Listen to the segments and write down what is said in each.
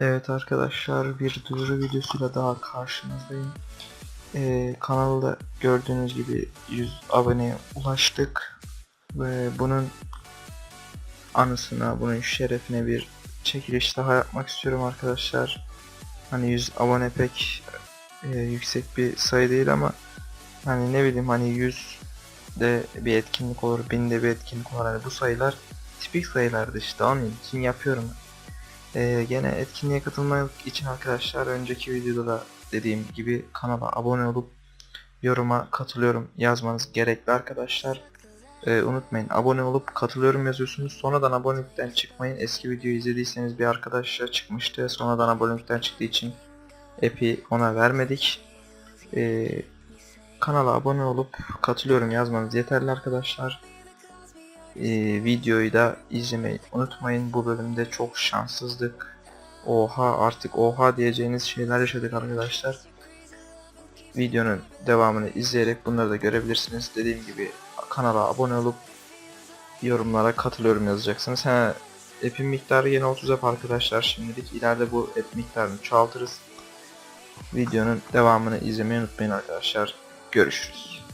Evet arkadaşlar bir duyuru videosuyla daha karşınızdayım. Ee, kanalda gördüğünüz gibi 100 aboneye ulaştık. Ve bunun anısına, bunun şerefine bir çekiliş daha yapmak istiyorum arkadaşlar. Hani 100 abone pek e, yüksek bir sayı değil ama hani ne bileyim hani 100 de bir etkinlik olur, 1000 de bir etkinlik olur. Hani bu sayılar tipik sayılardı işte onun için yapıyorum. Ee, gene etkinliğe katılmak için arkadaşlar önceki videoda da dediğim gibi kanala abone olup yoruma katılıyorum yazmanız gerekli arkadaşlar. Ee, unutmayın abone olup katılıyorum yazıyorsunuz. Sonradan abonelikten çıkmayın. Eski videoyu izlediyseniz bir arkadaşa çıkmıştı. Sonradan abonelikten çıktığı için epi ona vermedik. Ee, kanala abone olup katılıyorum yazmanız yeterli arkadaşlar. Ee, videoyu da izlemeyi unutmayın. Bu bölümde çok şanssızdık. Oha artık oha diyeceğiniz şeyler yaşadık arkadaşlar. Videonun devamını izleyerek bunları da görebilirsiniz. Dediğim gibi kanala abone olup yorumlara katılıyorum yazacaksınız. He, app'in miktarı yine 30 app arkadaşlar şimdilik. İleride bu app miktarını çoğaltırız. Videonun devamını izlemeyi unutmayın arkadaşlar. Görüşürüz.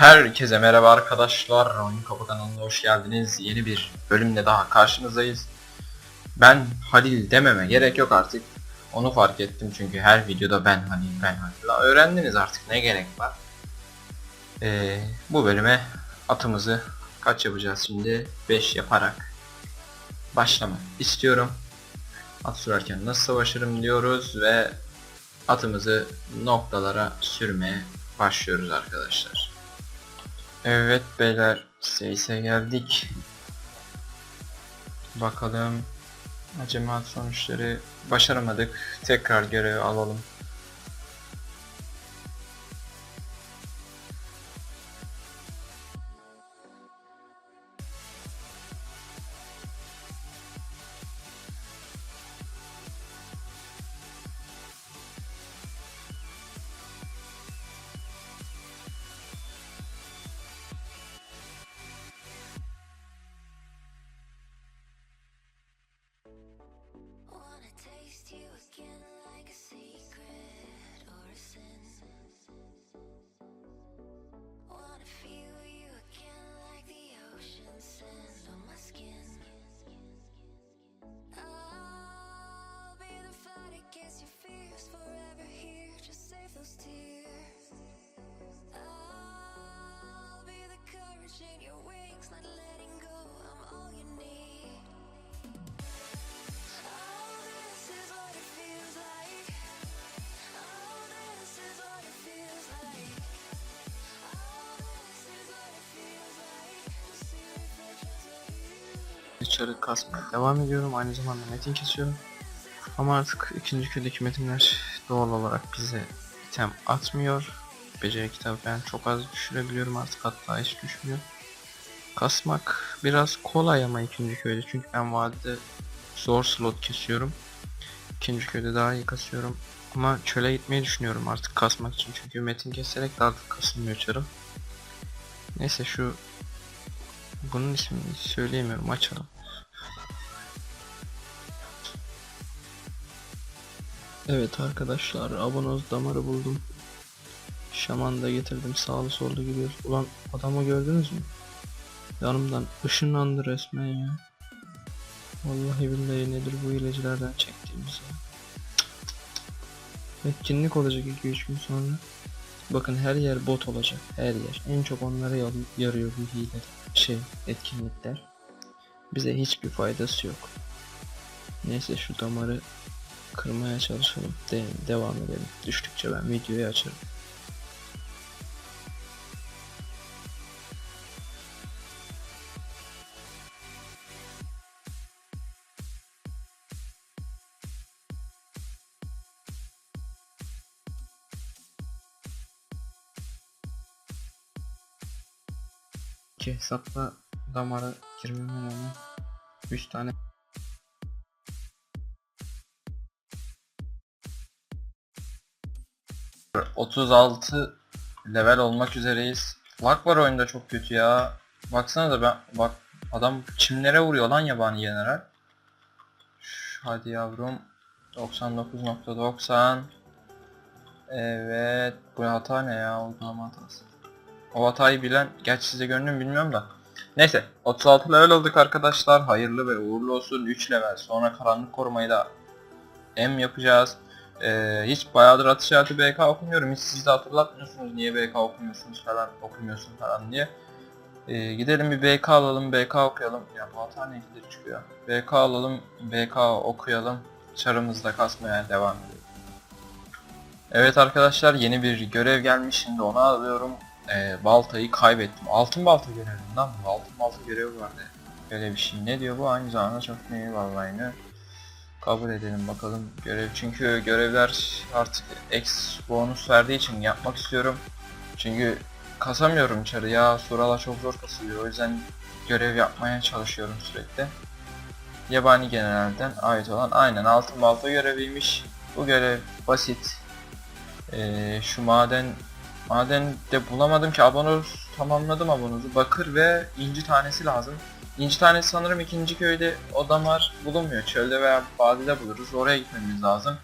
Herkese merhaba arkadaşlar. Oyun Kapı kanalına hoş geldiniz. Yeni bir bölümle daha karşınızdayız. Ben Halil dememe gerek yok artık. Onu fark ettim çünkü her videoda ben Halil ben Halil. Öğrendiniz artık ne gerek var. Ee, bu bölüme atımızı kaç yapacağız şimdi? 5 yaparak başlamak istiyorum. At sürerken nasıl savaşırım diyoruz ve atımızı noktalara sürmeye başlıyoruz arkadaşlar. Evet beyler Seyse geldik. Bakalım. Acemaat sonuçları başaramadık. Tekrar görevi alalım. Dışarı kasmaya devam ediyorum. Aynı zamanda metin kesiyorum. Ama artık ikinci köydeki metinler doğal olarak bize item atmıyor. Beceri kitabı ben çok az düşürebiliyorum artık hatta hiç düşmüyor. Kasmak biraz kolay ama ikinci köyde çünkü ben vadide zor slot kesiyorum. İkinci köyde daha iyi kasıyorum. Ama çöle gitmeyi düşünüyorum artık kasmak için çünkü metin keserek de artık kasılmıyor çarım. Neyse şu bunun ismini söyleyemiyorum açalım. Evet arkadaşlar abonoz damarı buldum. Şaman da getirdim sağlı sollu gidiyoruz. Ulan adamı gördünüz mü? Yanımdan ışınlandı resmen ya. Vallahi billahi nedir bu ilacılardan çektiğimiz ya. Etkinlik olacak 2-3 gün sonra. Bakın her yer bot olacak. Her yer. En çok onlara yar- yarıyor bu hile şey etkinlikler. Bize hiçbir faydası yok. Neyse şu damarı kırmaya çalışalım. De devam edelim. Düştükçe ben videoyu açarım. Ki hesapla damara girmeme rağmen 3 tane 36 level olmak üzereyiz. Lag var oyunda çok kötü ya. Baksana da ben bak adam çimlere vuruyor lan yabani general. Şş, Hadi yavrum. 99.90 Evet. Bu hata ne ya? Uygulama hatası. O hatayı bilen, gerçi size görünür mü bilmiyorum da. Neyse 36 level olduk arkadaşlar. Hayırlı ve uğurlu olsun. 3 level. Sonra karanlık korumayı da M yapacağız. Ee, hiç bayağıdır atış hayatı BK okumuyorum. Hiç siz de hatırlatmıyorsunuz niye BK okumuyorsunuz falan okumuyorsun falan diye. Ee, gidelim bir BK alalım, BK okuyalım. Ya bu hata ne ikidir çıkıyor. BK alalım, BK okuyalım. Çarımızda kasmaya devam edelim. Evet arkadaşlar yeni bir görev gelmiş. Şimdi onu alıyorum. Ee, baltayı kaybettim. Altın balta görevi lan bu. Altın balta görevi vardı. Böyle bir şey. Ne diyor bu? Aynı zamanda çok iyi vallahi aynı. Kabul edelim bakalım görev çünkü görevler artık X bonus verdiği için yapmak istiyorum. Çünkü kasamıyorum çarı ya Surala çok zor kasılıyor o yüzden görev yapmaya çalışıyorum sürekli. Yabani generalden ait olan aynen altın balta göreviymiş. Bu görev basit. Ee, şu maden maden de bulamadım ki abonoz tamamladım abonozu. Bakır ve inci tanesi lazım. İnci tanesi sanırım ikinci köyde o damar bulunmuyor. Çölde veya vadide buluruz. Oraya gitmemiz lazım.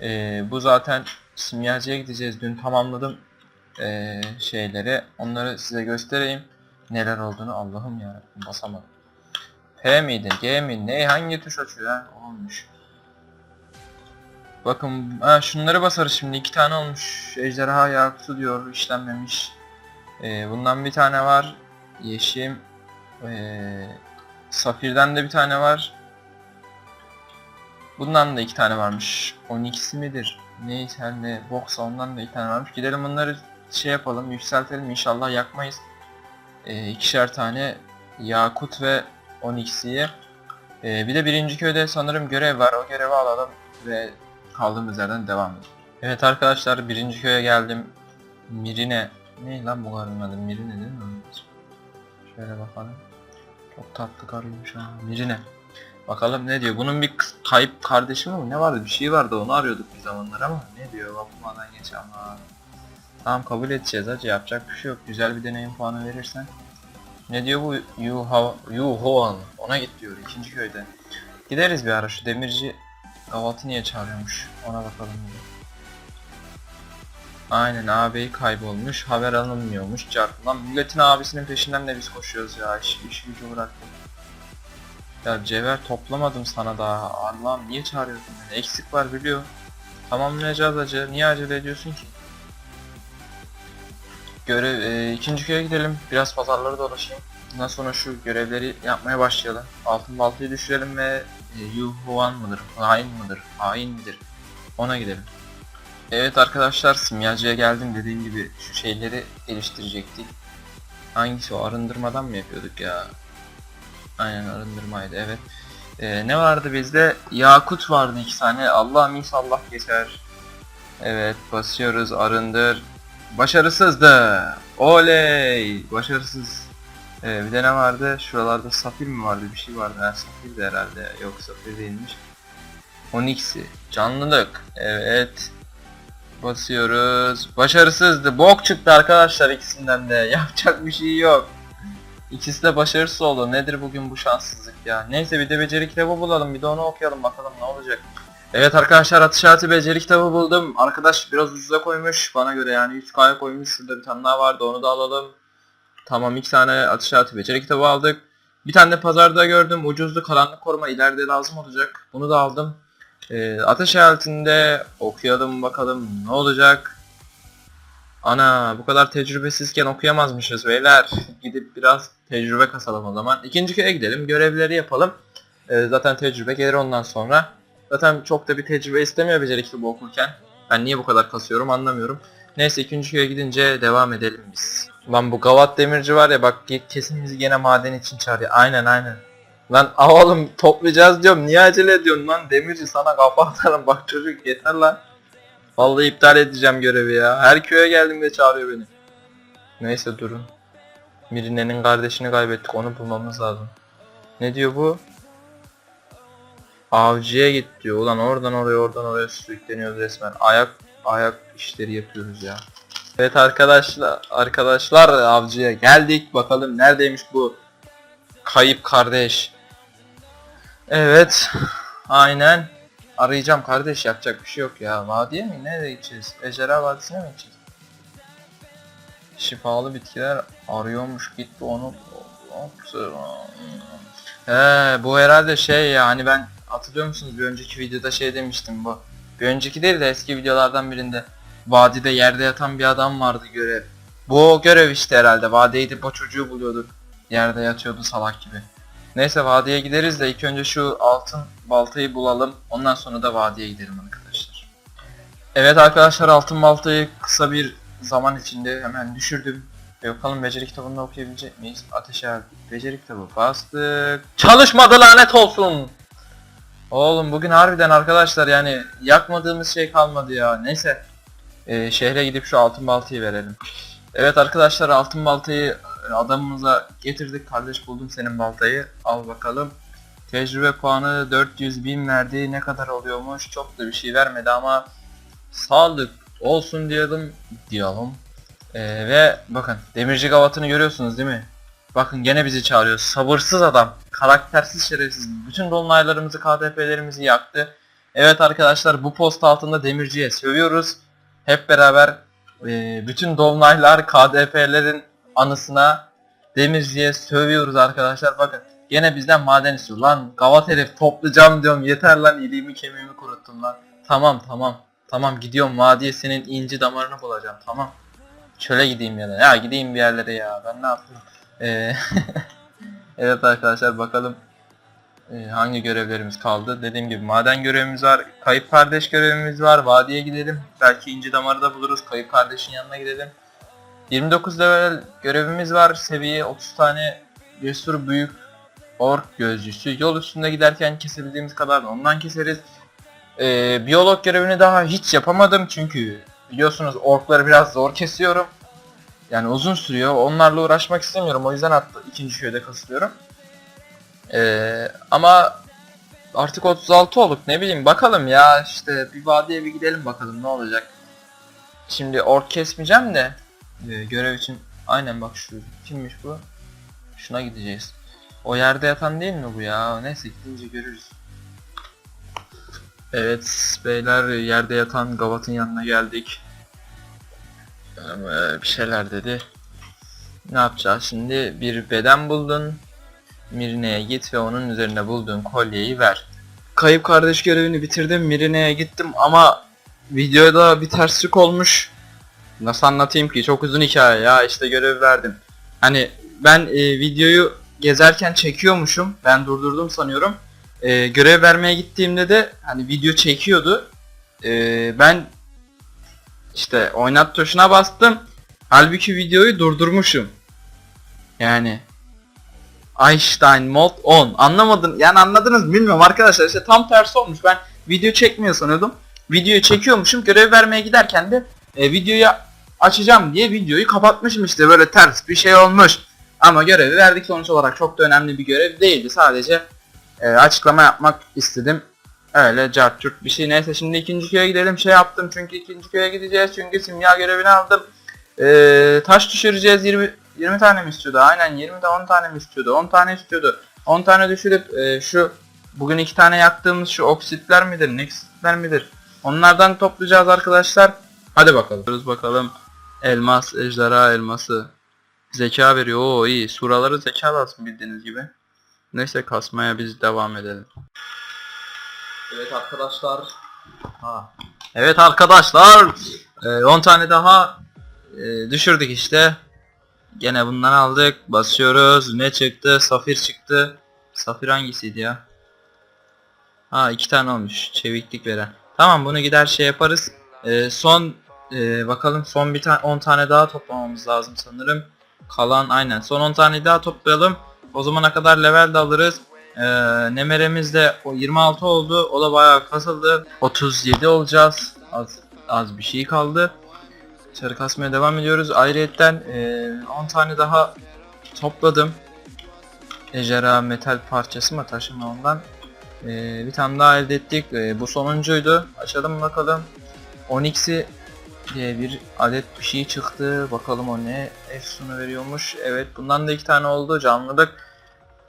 Ee, bu zaten simyacıya gideceğiz. Dün tamamladım ee, şeyleri. Onları size göstereyim. Neler olduğunu Allah'ım ya basamadım. P miydi? G mi? Ne? Hangi tuş açıyor ha? Olmuş. Bakın ha, şunları basarız şimdi. iki tane olmuş. Ejderha yakutu diyor. işlenmemiş. Ee, bundan bir tane var. Yeşim. Ee, Safir'den de bir tane var. Bundan da iki tane varmış. 12'si midir? Neyse her ne boksa ondan da iki tane varmış. Gidelim bunları şey yapalım, yükseltelim inşallah yakmayız. Ee, ikişer tane Yakut ve 12'siyi. Ee, bir de birinci köyde sanırım görev var. O görevi alalım ve kaldığımız yerden devam edelim. Evet arkadaşlar birinci köye geldim. Mirine. Ne lan bu karının adı? Mirine değil mi? Şöyle bakalım. Çok tatlı karıymış ha. Mirine. Bakalım ne diyor. Bunun bir kayıp kardeşi mi? Ne vardı? Bir şey vardı. Onu arıyorduk bir zamanlar ama ne diyor? Okumadan geç ama. Tamam kabul edeceğiz hacı. Yapacak bir şey yok. Güzel bir deneyim puanı verirsen. Ne diyor bu? Yu, Hoan. Ona git diyor. ikinci köyde. Gideriz bir ara. Şu demirci Gavat'ı niye çağırıyormuş? Ona bakalım. bir. Aynen ağabey kaybolmuş, haber alınmıyormuş. Cart. Milletin abisinin peşinden de biz koşuyoruz ya. İş, iş gücü bıraktım. Ya cevher toplamadım sana daha. Allah'ım niye çağırıyorsun beni? Eksik var biliyor. Tamamlayacağız acı. Niye acele ediyorsun ki? Görev, e, ikinci köye gidelim. Biraz pazarları dolaşayım. Ondan sonra şu görevleri yapmaya başlayalım. Altın baltayı düşürelim ve e, Yu Huan mıdır? Hain mıdır? Hain midir? Ona gidelim. Evet arkadaşlar simyacıya geldim dediğim gibi şu şeyleri geliştirecektik. Hangisi o arındırmadan mı yapıyorduk ya? Aynen arındırmaydı evet. Ee, ne vardı bizde? Yakut vardı iki tane. Allah'ım inşallah geçer. Evet basıyoruz arındır. Başarısızdı. Oley! Başarısız. Ee, bir de ne vardı? Şuralarda safir mi vardı? Bir şey vardı. Ha, safir de herhalde. Yok safir değilmiş. Onyx'i. Canlılık. Evet. Basıyoruz. Başarısızdı. Bok çıktı arkadaşlar ikisinden de. Yapacak bir şey yok. İkisi de başarısız oldu. Nedir bugün bu şanssızlık ya. Neyse bir de beceri kitabı bulalım. Bir de onu okuyalım bakalım ne olacak. Evet arkadaşlar atış hayatı beceri kitabı buldum. Arkadaş biraz ucuza koymuş. Bana göre yani 3K'ya koymuş. Şurada bir tane daha vardı onu da alalım. Tamam iki tane atış hayatı beceri kitabı aldık. Bir tane de pazarda gördüm. Ucuzlu karanlık koruma ileride lazım olacak. Bunu da aldım. Ee, ateş hayatında okuyalım bakalım ne olacak. Ana bu kadar tecrübesizken okuyamazmışız beyler. Gidip biraz tecrübe kasalım o zaman. İkinci köye gidelim görevleri yapalım. Ee, zaten tecrübe gelir ondan sonra. Zaten çok da bir tecrübe istemiyor beceri kitabı okurken. Ben niye bu kadar kasıyorum anlamıyorum. Neyse ikinci köye gidince devam edelim biz. Lan bu Gavat Demirci var ya bak kesin bizi gene maden için çağırıyor. Aynen aynen. Lan aa oğlum toplayacağız diyorum. Niye acele ediyorsun lan demirci sana kafa atarım bak çocuk yeter lan. Vallahi iptal edeceğim görevi ya. Her köye geldim de çağırıyor beni. Neyse durun. Mirine'nin kardeşini kaybettik onu bulmamız lazım. Ne diyor bu? Avcıya git diyor. Ulan oradan oraya oradan oraya sürükleniyoruz resmen. Ayak ayak işleri yapıyoruz ya. Evet arkadaşlar, arkadaşlar avcıya geldik. Bakalım neredeymiş bu kayıp kardeş. Evet. Aynen. Arayacağım kardeş yapacak bir şey yok ya. Vadiye mi? Nereye gideceğiz? Ejderha Vadisi'ne mi gideceğiz? Şifalı bitkiler arıyormuş gitti onu. He bu herhalde şey ya hani ben hatırlıyor musunuz bir önceki videoda şey demiştim bu. Bir önceki değil de eski videolardan birinde vadide yerde yatan bir adam vardı görev. Bu görev işte herhalde. Vadeye gidip o çocuğu buluyorduk. Yerde yatıyordu salak gibi. Neyse vadiye gideriz de ilk önce şu altın baltayı bulalım. Ondan sonra da vadiye gidelim arkadaşlar. Evet arkadaşlar altın baltayı kısa bir zaman içinde hemen düşürdüm. Ve bakalım beceri kitabını okuyabilecek miyiz? Ateşe beceri kitabı bastık. Çalışmadı lanet olsun. Oğlum bugün harbiden arkadaşlar yani yakmadığımız şey kalmadı ya. Neyse. Ee, şehre gidip şu altın baltayı verelim. Evet arkadaşlar altın baltayı adamımıza getirdik. Kardeş buldum senin baltayı. Al bakalım. Tecrübe puanı 400 bin verdi. Ne kadar oluyormuş? Çok da bir şey vermedi ama sağlık olsun diyelim. Diyelim. Ee, ve bakın demirci gavatını görüyorsunuz değil mi? Bakın gene bizi çağırıyor. Sabırsız adam. Karaktersiz şerefsiz. Bütün dolunaylarımızı, KDP'lerimizi yaktı. Evet arkadaşlar bu post altında demirciye sövüyoruz. Hep beraber e, bütün dolunaylar, KDP'lerin anısına demirciye sövüyoruz arkadaşlar. Bakın gene bizden maden istiyor. Lan gavat herif toplayacağım diyorum. Yeter lan iliğimi kemiğimi kuruttun lan. Tamam tamam. Tamam gidiyorum vadiye senin inci damarını bulacağım. Tamam. Çöle gideyim ya da. Ya gideyim bir yerlere ya. Ben ne yapayım? Ee, evet arkadaşlar bakalım e, hangi görevlerimiz kaldı. Dediğim gibi maden görevimiz var. Kayıp kardeş görevimiz var. Vadiye gidelim. Belki inci damarı da buluruz. Kayıp kardeşin yanına gidelim. 29 level görevimiz var. Seviye 30 tane cesur büyük ork gözcüsü. Yol üstünde giderken kesebildiğimiz kadar da ondan keseriz. Ee, biyolog görevini daha hiç yapamadım çünkü biliyorsunuz orkları biraz zor kesiyorum. Yani uzun sürüyor. Onlarla uğraşmak istemiyorum. O yüzden hatta ikinci köyde kasılıyorum. Ee, ama artık 36 olduk. Ne bileyim bakalım ya işte bir vadiye bir gidelim bakalım ne olacak. Şimdi ork kesmeyeceğim de e, görev için aynen bak şu kimmiş bu? Şuna gideceğiz. O yerde yatan değil mi bu ya? Neyse gidince görürüz. Evet beyler yerde yatan Gavat'ın yanına geldik. Ee, bir şeyler dedi. Ne yapacağız şimdi? Bir beden buldun. Mirine'ye git ve onun üzerine bulduğun kolyeyi ver. Kayıp kardeş görevini bitirdim. Mirine'ye gittim ama videoda bir terslik olmuş. Nasıl anlatayım ki? Çok uzun hikaye ya. işte görev verdim. Hani ben e, videoyu gezerken çekiyormuşum. Ben durdurdum sanıyorum. E, görev vermeye gittiğimde de hani video çekiyordu. E, ben işte oynat tuşuna bastım. Halbuki videoyu durdurmuşum. Yani Einstein mod 10. Anlamadın yani anladınız bilmiyorum arkadaşlar işte tam tersi olmuş. Ben video çekmiyor sanıyordum. Videoyu çekiyormuşum. Görev vermeye giderken de e, videoyu açacağım diye videoyu kapatmışım işte böyle ters bir şey olmuş. Ama görevi verdik sonuç olarak çok da önemli bir görev değildi. Sadece e, açıklama yapmak istedim. Öyle cart curt bir şey. Neyse şimdi ikinci köye gidelim. Şey yaptım çünkü ikinci köye gideceğiz. Çünkü simya görevini aldım. Ee, taş düşüreceğiz 20 20 tane mi istiyordu? Aynen 20 de 10 tane mi istiyordu? 10 tane istiyordu. 10 tane düşürüp e, şu bugün iki tane yaktığımız şu oksitler midir? Nexitler midir? Onlardan toplayacağız arkadaşlar. Hadi bakalım. Bakalım. Elmas, ejderha elması. Zeka veriyor. Oo iyi. Suraları zeka lazım bildiğiniz gibi. Neyse kasmaya biz devam edelim. Evet arkadaşlar. Ha. Evet arkadaşlar. Ee, 10 tane daha e, düşürdük işte. Gene bundan aldık. Basıyoruz. Ne çıktı? Safir çıktı. Safir hangisiydi ya? Ha iki tane olmuş. Çeviklik veren. Tamam bunu gider şey yaparız. Ee, son e, bakalım son bir tane 10 tane daha toplamamız lazım sanırım. Kalan aynen. Son 10 tane daha toplayalım. O zamana kadar level de alırız. Ee, Nemeremiz de o 26 oldu. O da bayağı kasıldı. 37 olacağız. Az, az bir şey kaldı. Çarı kasmaya devam ediyoruz. Ayrıyetten e, 10 tane daha topladım. Ejderha metal parçası mı taşıma ondan. E, bir tane daha elde ettik. E, bu sonuncuydu. Açalım bakalım. Onyx'i diye bir adet bir şey çıktı. Bakalım o ne efsunu veriyormuş. Evet bundan da iki tane oldu canlılık.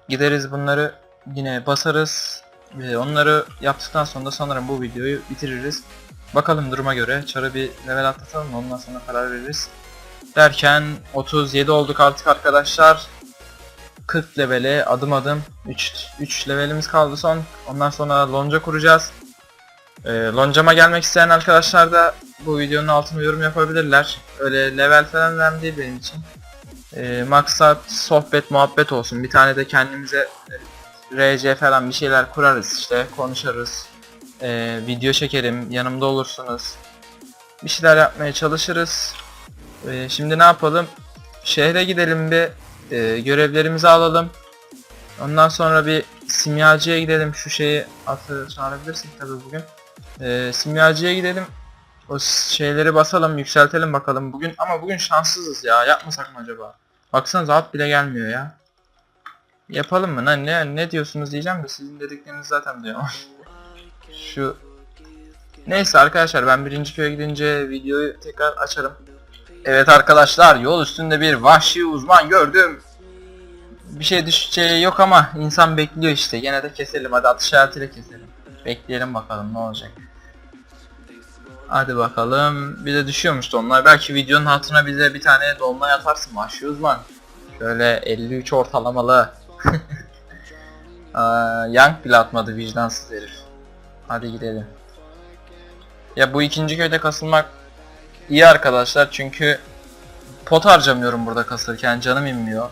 Gideriz bunları yine basarız. Ve onları yaptıktan sonra da sanırım bu videoyu bitiririz. Bakalım duruma göre çarı bir level atlatalım ondan sonra karar veririz. Derken 37 olduk artık arkadaşlar. 40 levele adım adım 3 3 levelimiz kaldı son. Ondan sonra lonca kuracağız. Ee, loncama gelmek isteyen arkadaşlar da bu videonun altına yorum yapabilirler. Öyle level falan önemli değil benim için. Ee, maksat sohbet muhabbet olsun. Bir tane de kendimize e, RC falan bir şeyler kurarız işte konuşuruz. Ee, video çekerim yanımda olursunuz. Bir şeyler yapmaya çalışırız. Ee, şimdi ne yapalım? Şehre gidelim bir e, görevlerimizi alalım. Ondan sonra bir simyacıya gidelim. Şu şeyi atı çağırabilirsek tabii bugün. Ee, simyacıya gidelim. O şeyleri basalım, yükseltelim bakalım bugün. Ama bugün şanssızız ya. Yapmasak mı acaba? Baksanıza at bile gelmiyor ya. Yapalım mı? Ne, ne, diyorsunuz diyeceğim de sizin dediklerinizi zaten duyuyorum. Şu Neyse arkadaşlar ben birinci köye gidince videoyu tekrar açarım. Evet arkadaşlar yol üstünde bir vahşi uzman gördüm. Bir şey düşeceği yok ama insan bekliyor işte. Gene de keselim hadi atış işaretiyle keselim. Bekleyelim bakalım ne olacak. Hadi bakalım. Bir de düşüyormuş onlar. Belki videonun altına bize bir tane dolunay atarsın vahşi uzman. Şöyle 53 ortalamalı. Yank bile atmadı vicdansız herif. Hadi gidelim. Ya bu ikinci köyde kasılmak iyi arkadaşlar çünkü pot harcamıyorum burada kasılırken canım inmiyor.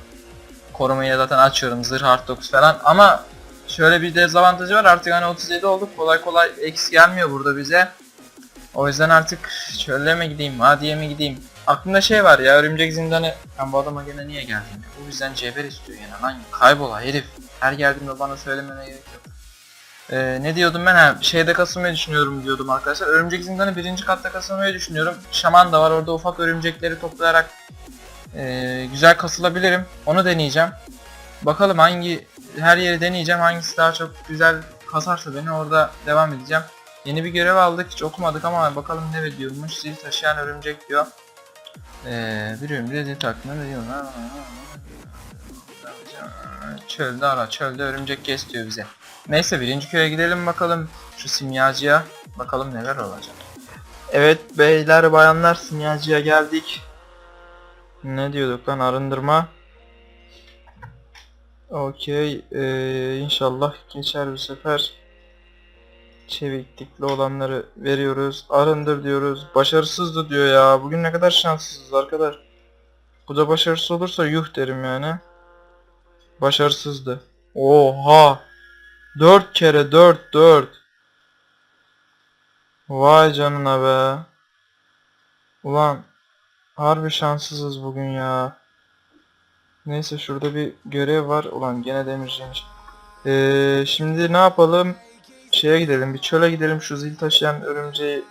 Korumayı zaten açıyorum zırh art 9 falan ama şöyle bir dezavantajı var artık hani 37 olduk kolay kolay X gelmiyor burada bize. O yüzden artık çölle mi gideyim vadiye mi gideyim. Aklımda şey var ya örümcek zindanı ben bu adama gene niye geldim ya? O yüzden cevher istiyor gene lan kaybola herif. Her geldiğimde bana söylemene gerek yok. Ee, ne diyordum ben ha şeyde kasılmayı düşünüyorum diyordum arkadaşlar. Örümcek zindanı birinci katta kasılmayı düşünüyorum. Şaman da var orada ufak örümcekleri toplayarak ee, güzel kasılabilirim. Onu deneyeceğim. Bakalım hangi her yeri deneyeceğim. Hangisi daha çok güzel kasarsa beni orada devam edeceğim. Yeni bir görev aldık. Hiç okumadık ama bakalım ne diyormuş. Zil taşıyan örümcek diyor. Ee, bir örümceğe zil taktığında ne diyor? Çölde ara, çölde örümcek kes diyor bize. Neyse birinci köye gidelim bakalım şu simyacıya. Bakalım neler olacak. Evet beyler bayanlar simyacıya geldik. Ne diyorduk lan arındırma. Okey ee, inşallah geçer bu sefer. Çeviklikli olanları veriyoruz. Arındır diyoruz. Başarısızdı diyor ya. Bugün ne kadar şanssızız arkadaş. Bu da başarısız olursa yuh derim yani. Başarısızdı. Oha. 4 kere 4 4. Vay canına be. Ulan harbi şanssızız bugün ya. Neyse şurada bir görev var. Ulan gene demirciymiş. Ee, şimdi ne yapalım? Şeye gidelim. Bir çöle gidelim. Şu zil taşıyan örümceği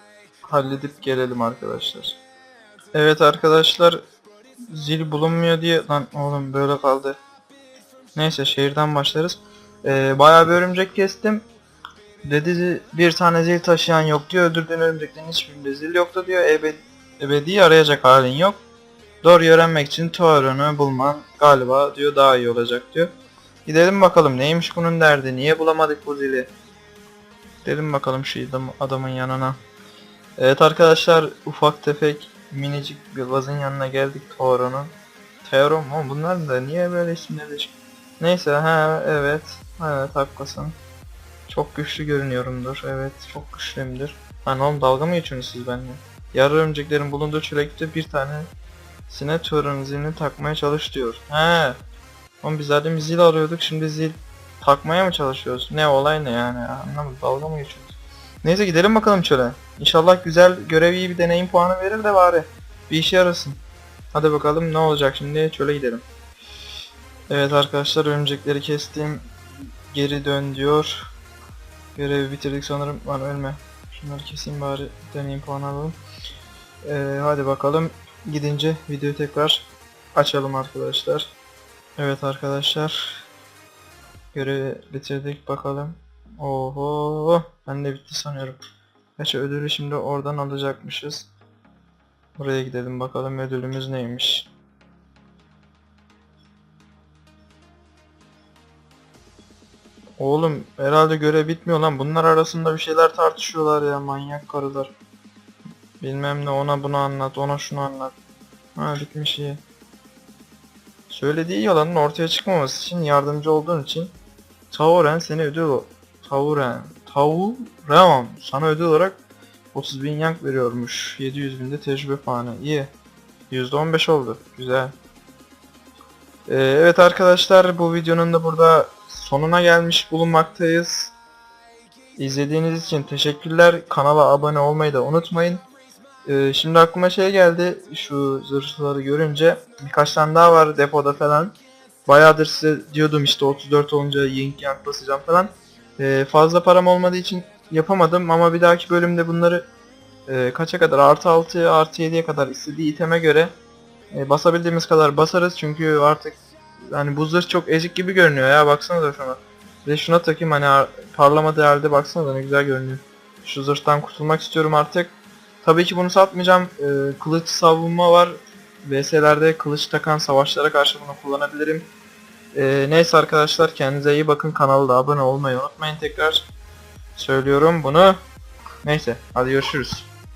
halledip gelelim arkadaşlar. Evet arkadaşlar. Zil bulunmuyor diye. Lan oğlum böyle kaldı. Neyse şehirden başlarız. Ee, bayağı bir örümcek kestim. Dedi bir tane zil taşıyan yok diyor. Öldürdüğün örümceklerin hiçbirinde zil yoktu diyor. Ebed ebedi arayacak halin yok. Doğru öğrenmek için Tuaron'u bulman galiba diyor daha iyi olacak diyor. Gidelim bakalım neymiş bunun derdi. Niye bulamadık bu zili? Gidelim bakalım şu adam, adamın yanına. Evet arkadaşlar ufak tefek minicik bir vazın yanına geldik Tuaron'un. Teoron mu? Bunlar da niye böyle isimleri? Neyse ha evet. Evet haklısın. Çok güçlü görünüyorumdur. Evet çok güçlüyümdür. Lan oğlum dalga mı geçiyorsunuz siz benimle? Yarı örümceklerin bulunduğu çölekte bir tane sine Turan zilini takmaya çalış diyor. He. Oğlum biz zaten zil arıyorduk şimdi zil takmaya mı çalışıyoruz? Ne olay ne yani anlamadım dalga mı geçiyoruz? Neyse gidelim bakalım çöle. İnşallah güzel görev iyi bir deneyim puanı verir de bari. Bir işe yarasın. Hadi bakalım ne olacak şimdi çöle gidelim. Evet arkadaşlar örümcekleri kestim. Geri dön diyor. Görevi bitirdik sanırım. Lan ölme. Şunları keseyim bari deneyim puan alalım. Ee, hadi bakalım. Gidince videoyu tekrar açalım arkadaşlar. Evet arkadaşlar. Görevi bitirdik bakalım. Oho. Ben de bitti sanıyorum. Gerçi ödülü şimdi oradan alacakmışız. Buraya gidelim bakalım ödülümüz neymiş. Oğlum herhalde görev bitmiyor lan. Bunlar arasında bir şeyler tartışıyorlar ya manyak karılar. Bilmem ne ona bunu anlat, ona şunu anlat. Ha bitmiş iyi. Söylediği yalanın ortaya çıkmaması için yardımcı olduğun için Tauren seni ödül Tauren Tauren sana ödül olarak 30 bin yank veriyormuş. 700 bin de tecrübe puanı. İyi. %15 oldu. Güzel. Ee, evet arkadaşlar bu videonun da burada sonuna gelmiş bulunmaktayız. İzlediğiniz için teşekkürler. Kanala abone olmayı da unutmayın. Ee, şimdi aklıma şey geldi. Şu zırhları görünce birkaç tane daha var depoda falan. Bayağıdır size diyordum işte 34 olunca yink yank basacağım falan. Ee, fazla param olmadığı için yapamadım ama bir dahaki bölümde bunları e, kaça kadar artı 6 artı 7'ye kadar istediği iteme göre e, basabildiğimiz kadar basarız çünkü artık hani bu zırh çok ezik gibi görünüyor ya baksanıza şuna. De şuna takayım hani ar- parlamadığı halde baksanıza ne güzel görünüyor. Şu zırhtan kurtulmak istiyorum artık. Tabii ki bunu satmayacağım. E, kılıç savunma var. VS'lerde kılıç takan savaşlara karşı bunu kullanabilirim. E, neyse arkadaşlar kendinize iyi bakın. Kanala da abone olmayı unutmayın tekrar. Söylüyorum bunu. Neyse hadi görüşürüz.